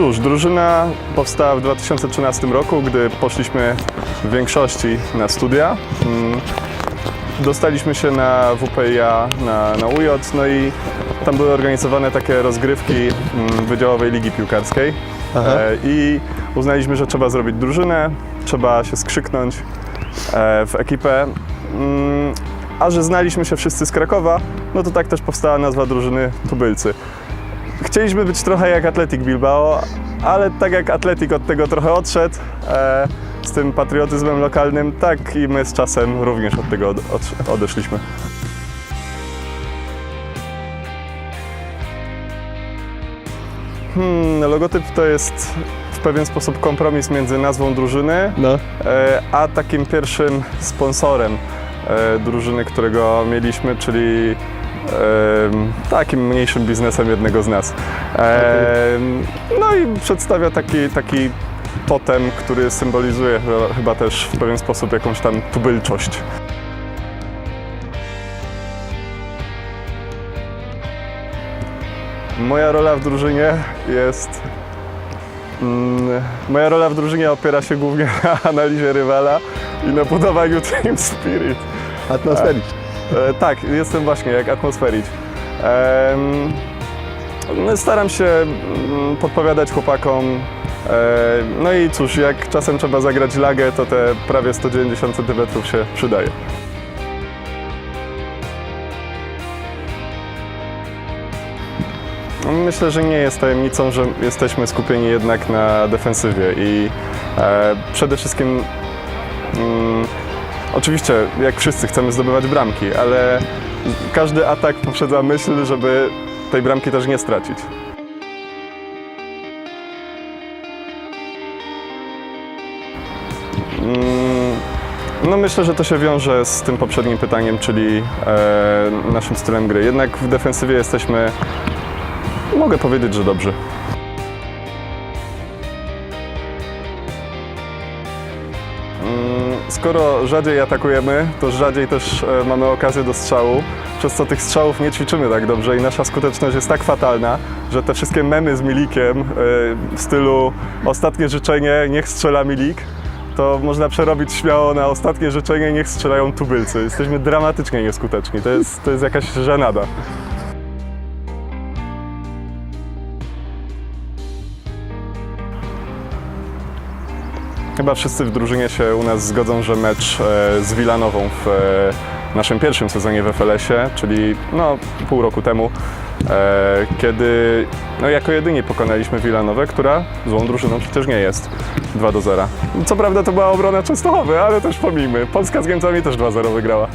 Cóż, drużyna powstała w 2013 roku, gdy poszliśmy w większości na studia. Mm, Dostaliśmy się na WPIA, na, na UJ, no i tam były organizowane takie rozgrywki mm, Wydziałowej Ligi Piłkarskiej. Aha. E, I uznaliśmy, że trzeba zrobić drużynę, trzeba się skrzyknąć e, w ekipę. Mm, A że znaliśmy się wszyscy z Krakowa, no to tak też powstała nazwa drużyny Tubylcy. Chcieliśmy być trochę jak Atletic Bilbao, ale tak jak Atletic od tego trochę odszedł, e, z tym patriotyzmem lokalnym, tak i my z czasem również od tego od, od, odeszliśmy. Hmm, logotyp to jest w pewien sposób kompromis między nazwą drużyny, No. e, a takim pierwszym sponsorem e, drużyny, którego mieliśmy, czyli takim mniejszym biznesem jednego z nas. No i przedstawia taki, taki totem, który symbolizuje chyba- też w pewien sposób jakąś tam tubylczość. Moja rola w drużynie jest. Mm, moja rola w drużynie opiera się głównie na analizie rywala i na budowaniu team spirit. Atmosfericznie. E, tak, jestem właśnie jak atmosfericz. No, staram się mm, podpowiadać chłopakom. E, no i cóż, jak czasem trzeba zagrać lagę, to te prawie 190 cm się przydaje. Myślę, że nie jest tajemnicą, że jesteśmy skupieni jednak na defensywie i e, przede wszystkim mm, oczywiście jak wszyscy chcemy zdobywać bramki, ale każdy atak poprzedza myśl, żeby tej bramki też nie stracić. Mm, No myślę, że to się wiąże z tym poprzednim pytaniem, czyli e, naszym stylem gry. Jednak w defensywie jesteśmy, mogę powiedzieć, że dobrzy. Skoro rzadziej atakujemy, to rzadziej też e, mamy okazję do strzału, przez co tych strzałów nie ćwiczymy tak dobrze i nasza skuteczność jest tak fatalna, że te wszystkie memy z Milikiem e, w stylu ostatnie życzenie, niech strzela Milik, to można przerobić śmiało na ostatnie życzenie, niech strzelają tubylcy. Jesteśmy dramatycznie nieskuteczni, to jest, to jest jakaś żenada. Chyba wszyscy w drużynie się u nas zgodzą, że mecz e, z Wilanową w e, naszym pierwszym sezonie w FLS-ie, czyli no, pół roku temu, e, kiedy no, jako jedyni pokonaliśmy Wilanowę, która złą drużyną przecież nie jest. 2 do 0. Co prawda to była obrona Częstochowy, ale też pomijmy. Polska z Niemcami też 2-0 wygrała.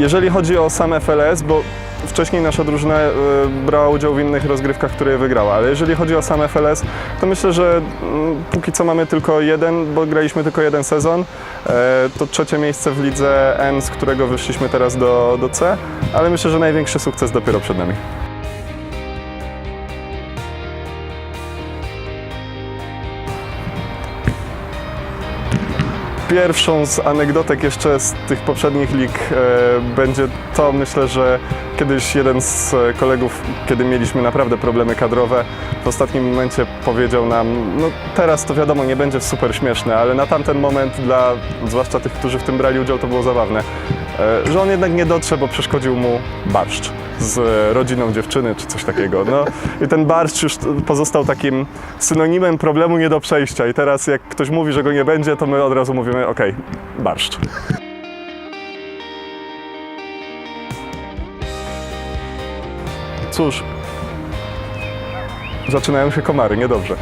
Jeżeli chodzi o sam FLS, bo wcześniej nasza drużyna e, brała udział w innych rozgrywkach, które wygrała, ale jeżeli chodzi o sam FLS, to myślę, że mm, póki co mamy tylko jeden, bo graliśmy tylko jeden sezon. E, To trzecie miejsce w lidze N, z którego wyszliśmy teraz do, do C, ale myślę, że największy sukces dopiero przed nami. Pierwszą z anegdotek jeszcze z tych poprzednich lig e, będzie to, myślę, że kiedyś jeden z kolegów, kiedy mieliśmy naprawdę problemy kadrowe, w ostatnim momencie powiedział nam, no teraz to wiadomo nie będzie super śmieszne, ale na tamten moment dla zwłaszcza tych, którzy w tym brali udział, to było zabawne, że on jednak nie dotrze, bo przeszkodził mu barszcz z e, rodziną dziewczyny czy coś takiego. No i ten barszcz już pozostał takim synonimem problemu nie do przejścia i teraz jak ktoś mówi, że go nie będzie, to my od razu mówimy okej, barszcz. Cóż, zaczynają się komary, niedobrze.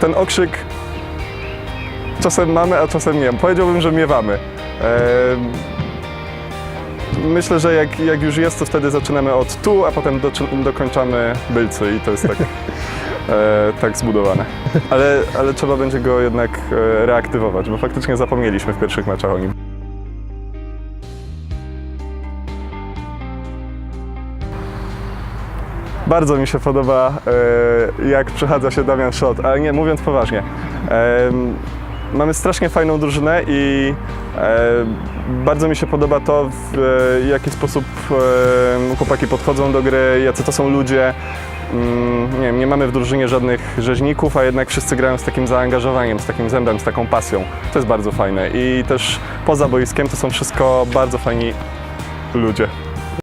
Ten okrzyk czasem mamy, a czasem nie. Powiedziałbym, że miewamy. Myślę, że jak, jak już jest, to wtedy zaczynamy od tu, a potem doczy- dokończamy bylcy i to jest tak, e, tak zbudowane. Ale, ale trzeba będzie go jednak e, reaktywować, bo faktycznie zapomnieliśmy w pierwszych meczach o nim. Bardzo mi się podoba, e, jak przechadza się Damian Szot, ale nie, mówiąc poważnie. em, mamy strasznie fajną drużynę i e, bardzo mi się podoba to, w e, jaki sposób e, chłopaki podchodzą do gry, jacy to są ludzie. Mm, nie, wiem, nie mamy w drużynie żadnych rzeźników, a jednak wszyscy grają z takim zaangażowaniem, z takim zębem, z taką pasją. To jest bardzo fajne i też poza boiskiem to są wszystko bardzo fajni ludzie.